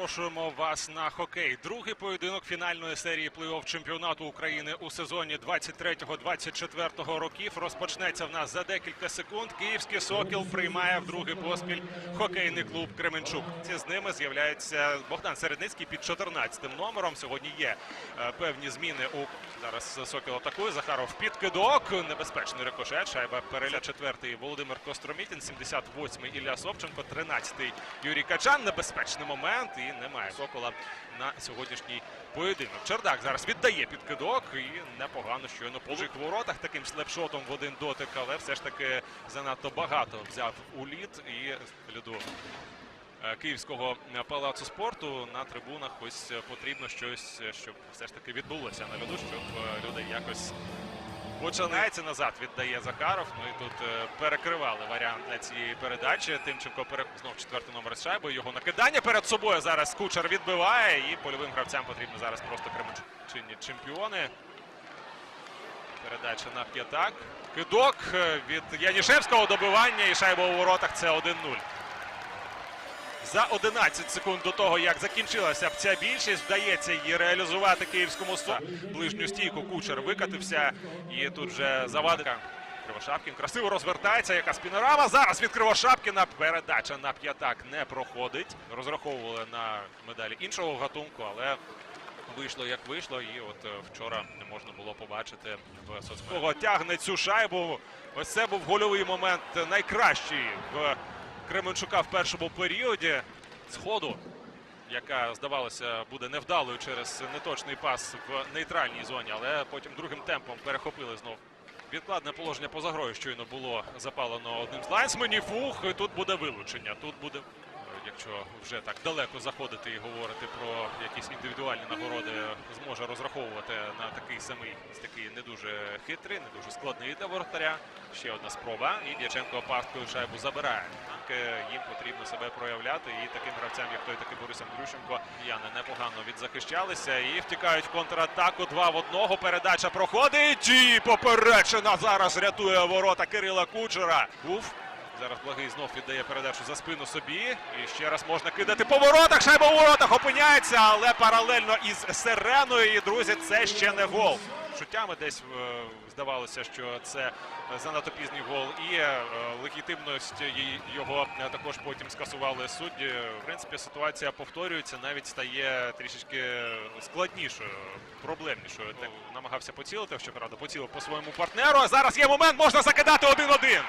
Запрошуємо вас на хокей. Другий поєдинок фінальної серії плей-офф чемпіонату України у сезоні 23-24 років розпочнеться в нас за декілька секунд. Київський сокіл приймає в другий поспіль хокейний клуб Кременчук. Ці з ними з'являється Богдан Середницький під 14 номером. Сьогодні є е, певні зміни у зараз сокіл атакує. Захаров підкидок. Небезпечний рикошет. Шайба переля четвертий Володимир Костромітін, 78-й Ілля Собченко, 13-й Юрій Качан. Небезпечний момент і немає сокола на сьогоднішній поєдинок. Чердак зараз віддає підкидок і непогано щойно по в воротах таким слепшотом в один дотик, але все ж таки занадто багато взяв у лід і льоду. е, Київського палацу спорту на трибунах ось потрібно щось, щоб все ж таки відбулося на льоду, щоб е, люди якось починається назад, віддає Захаров. Ну і тут е, перекривали варіант для цієї передачі. Тимченко пере... знов четвертий номер з шайбою. Його накидання перед собою зараз Кучер відбиває. І польовим гравцям потрібно зараз просто кременчинні чемпіони. Передача на п'ятак. Кидок е, від Янішевського добивання і шайба у воротах. Це 1-0. За 11 секунд до того, як закінчилася б ця більшість, вдається її реалізувати київському со. Ближню стійку кучер викатився. І тут вже завадика. Кривошапкін красиво розвертається. Яка спінорама. Зараз від Кривошапкіна передача на п'ятак не проходить. Розраховували на медалі іншого гатунку, але вийшло як вийшло. І от е, вчора не можна було побачити в соцмережах. Тягне цю шайбу. Ось це був гольовий момент найкращий в Кременчука в першому періоді. Сходу, яка здавалося буде невдалою через неточний пас в нейтральній зоні, але потім другим темпом перехопили знов. Відкладне положення поза грою щойно було запалено одним з лайнсменів. Ух, тут буде вилучення. Тут буде, якщо вже так далеко заходити і говорити про якісь індивідуальні нагороди, зможе розраховувати на такий самий такий не дуже хитрий, не дуже складний для воротаря. Ще одна спроба. І Дяченко пасткою шайбу забирає. Так, Їм потрібно себе проявляти. І таким гравцям, як той такий Борис Андрющенко, яни непогано відзахищалися і втікають в контратаку. Два в одного. Передача проходить. І поперечина зараз рятує ворота Кирила Кучера. Був. Зараз благий знов віддає передачу за спину собі. І ще раз можна кидати по воротах. Шайба у воротах опиняється, але паралельно із сиреною. І друзі, це ще не гол. Чуттями десь е, здавалося, що це занадто пізній гол, і е, легітимність його також потім скасували судді. В принципі, ситуація повторюється, навіть стає трішечки складнішою, проблемнішою. Так намагався поцілити, щоправда, поцілив по своєму партнеру. А зараз є момент, можна закидати 1-1.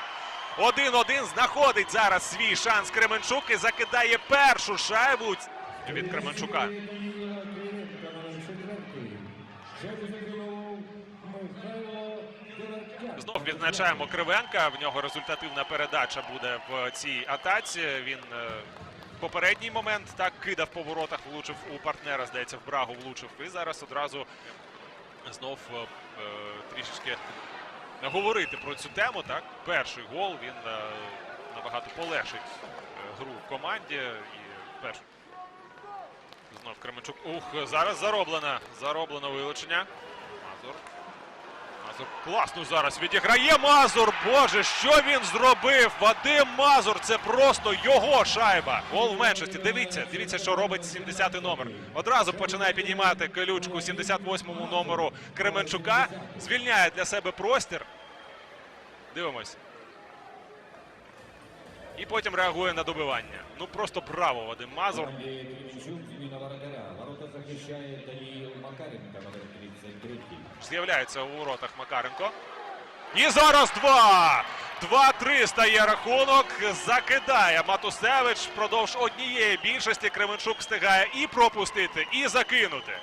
1-1 знаходить зараз свій шанс Кременчук і закидає першу шайбу від Кременчука. Знов відзначаємо Кривенка. В нього результативна передача буде в цій атаці. Він е, попередній момент так кидав по воротах, влучив у партнера. Здається, в Брагу влучив. І зараз одразу знов е, е, трішечки говорити про цю тему. Так, перший гол він е, набагато полегшить е, гру в команді. І перший знов Кременчук. Ух, зараз зароблено. Зароблено вилучення. Мазур. Мазур класно зараз відіграє Мазур. Боже, що він зробив? Вадим Мазур. Це просто його шайба. Гол в меншості. Дивіться, дивіться, що робить 70-й номер. Одразу починає піднімати колючку 78-му номеру Кременчука. Звільняє для себе простір. Дивимось. І потім реагує на добивання. Ну просто браво, Вадим Мазур. Команде Кременчук зміна воротаря. Ворота захищає Даниїл Макаренко, номер 33. З'являється у воротах Макаренко. І зараз два! 2-3 стає рахунок. Закидає Матусевич. Впродовж однієї більшості Кременчук встигає і пропустити, і закинути.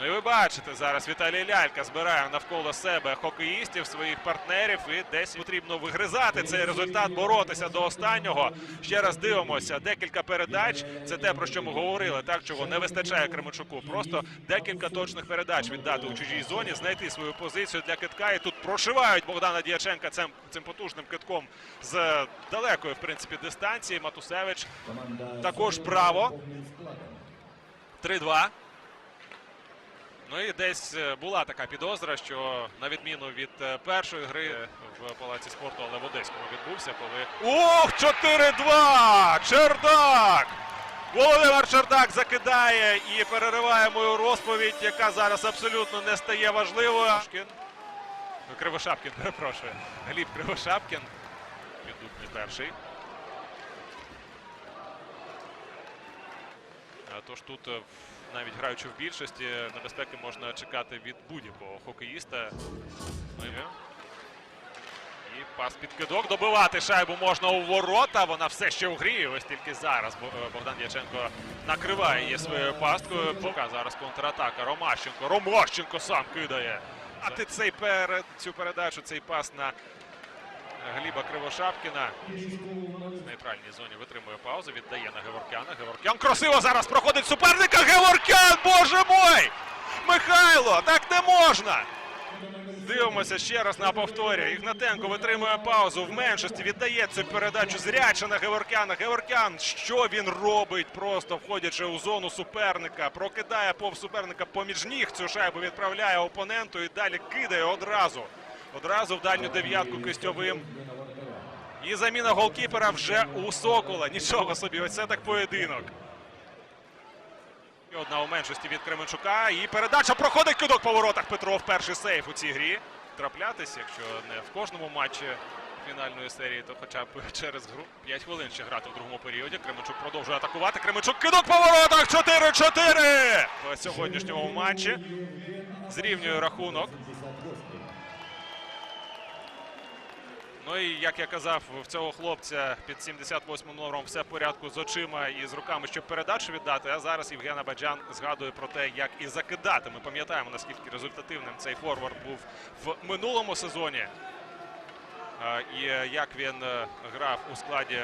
Ну і ви бачите, зараз Віталій Лялька збирає навколо себе хокеїстів, своїх партнерів, і десь потрібно вигризати цей результат, боротися до останнього. Ще раз дивимося. Декілька передач. Це те, про що ми говорили, так чого не вистачає Кременчуку. Просто декілька точних передач віддати у чужій зоні, знайти свою позицію для китка. І тут прошивають Богдана Діяченка цим, цим потужним китком з далекої, в принципі, дистанції. Матусевич Також право. повним складом. 3-2. Ну і десь е, була така підозра, що на відміну від е, першої гри в палаці спорту, але в Одеському відбувся, коли. Ох, 4-2! Чердак! Володимир Чердак закидає і перериває мою розповідь, яка зараз абсолютно не стає важливою. Шкін. Кривошапкін, перепрошую. Гліб Кривошапкін. Піддубний перший. А Тож тут, е, навіть граючи в більшості, небезпеки можна чекати від будь-якого хокеїста. Ну, і- пас під кидок добивати шайбу можна у ворота. Вона все ще у грі. Ось тільки зараз е, Богдан Дяченко накриває її своєю пасткою. Поки зараз контратака. Ромащенко. Ромащенко сам кидає. А ти цей перед цю передачу, цей пас на Гліба Кривошапкіна. В нейтральній зоні витримує паузу, віддає на Геворкяна. Геворкян красиво зараз проходить суперника. Геворкян! Боже мой! Михайло! Так не можна! Дивимося ще раз на повторі. Ігнатенко витримує паузу в меншості. Віддає цю передачу зряче на Геворкяна. Геворкян, що він робить, просто входячи у зону суперника, прокидає повз суперника поміж ніг цю шайбу, відправляє опоненту і далі кидає одразу. Одразу в дальню дев'ятку кистьовим. І заміна голкіпера вже у Сокола. Нічого собі, ось це так поєдинок. І одна у меншості від Кременчука. І передача проходить кидок по воротах. Петров перший сейф у цій грі. Траплятись, якщо не в кожному матчі фінальної серії, то хоча б через гру. 5 хвилин ще грати в другому періоді. Кременчук продовжує атакувати. Кременчук кидок по воротах. 4-4 в сьогоднішньому матчі. Зрівнює рахунок. Ну і як я казав, в цього хлопця під 78 номером все в порядку з очима і з руками, щоб передачу віддати. А зараз Євген Абаджан згадує про те, як і закидати. Ми пам'ятаємо, наскільки результативним цей форвард був в минулому сезоні. І е, як він е, грав у складі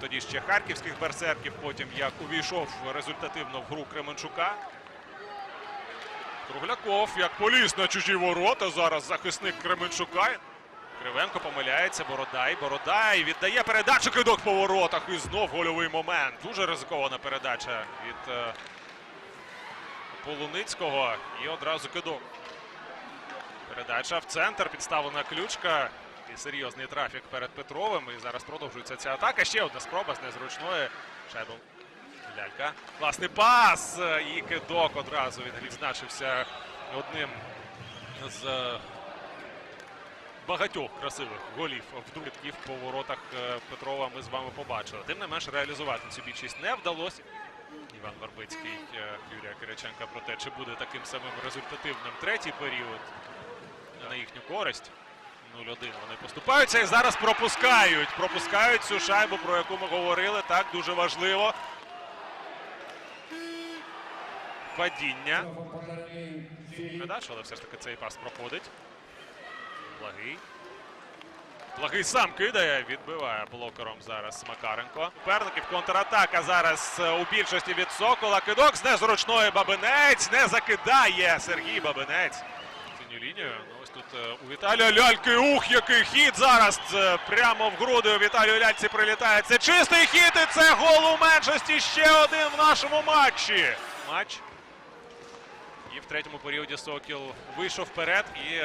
тоді ще харківських берсерків, потім як увійшов результативно в гру Кременчука. Кругляков як поліз на чужі ворота. Зараз захисник Кременчука. Кривенко помиляється, Бородай. Бородай віддає передачу кидок по воротах. І знов гольовий момент. Дуже ризикована передача від е, Полуницького. І одразу кидок. Передача в центр. Підставлена ключка. І серйозний трафік перед Петровим. І зараз продовжується ця атака. Ще одна спроба з незручної. Шайбу. Лялька. Класний пас. І кидок одразу він відзначився одним з багатьох красивих голів в дублітків по воротах е, Петрова ми з вами побачили. Тим не менш реалізувати цю більшість не вдалося. Іван Барбицький, е, Юрія Кириченка про те, чи буде таким самим результативним третій період на їхню користь. 0-1 вони поступаються і зараз пропускають. Пропускають цю шайбу, про яку ми говорили. Так, дуже важливо. Падіння. Передача, але все ж таки цей пас проходить. Благий. Благий сам кидає, відбиває блокером зараз Макаренко. Суперників контратака зараз е, у більшості від Сокола. Кидок з незручної Бабинець. Не закидає Сергій Бабинець. Синю лінію. Ну ось тут е, у Віталія Ляльки. Ух, який хід зараз. Прямо в груди у Віталію Ляльці прилітає. Це чистий хід і це гол у меншості. Ще один в нашому матчі. Матч. І в третьому періоді Сокіл вийшов вперед і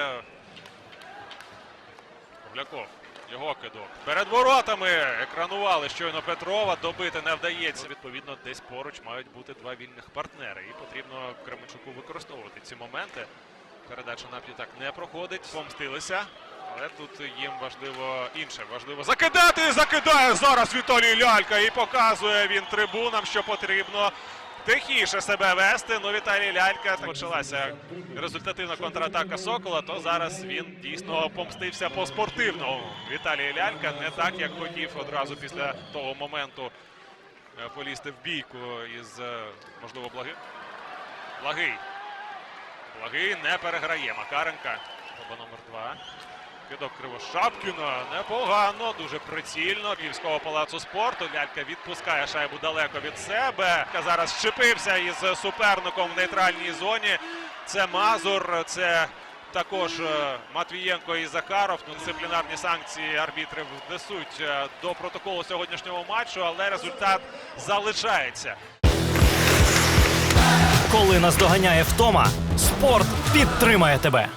е, Його кидок. Перед воротами екранували щойно Петрова. Добити не вдається. Відповідно, десь поруч мають бути два вільних партнери. І потрібно Кременчуку використовувати ці моменти. Передача на п'ятак не проходить. Помстилися. Але тут їм важливо інше. Важливо закидати. Закидає зараз Віталій Лялька. І показує він трибунам, що потрібно тихіше себе вести. Ну, Віталій Лялька почалася результативна контратака Сокола, то зараз він дійсно помстився по спортивному. Віталій Лялька не так, як хотів одразу після того моменту е, полізти в бійку із, е, можливо, Благим. Благий. Благий не переграє. Макаренка. Оба номер два. Кидок Кривошапкіна. Непогано, дуже прицільно. Київського палацу спорту. Лялька відпускає шайбу далеко від себе. Зараз щепився із суперником в нейтральній зоні. Це Мазур, це також е, Матвієнко і Захаров. Ну, Дисциплінарні санкції арбітри внесуть е, до протоколу сьогоднішнього матчу, але результат залишається. Коли наздоганяє втома, спорт підтримає тебе.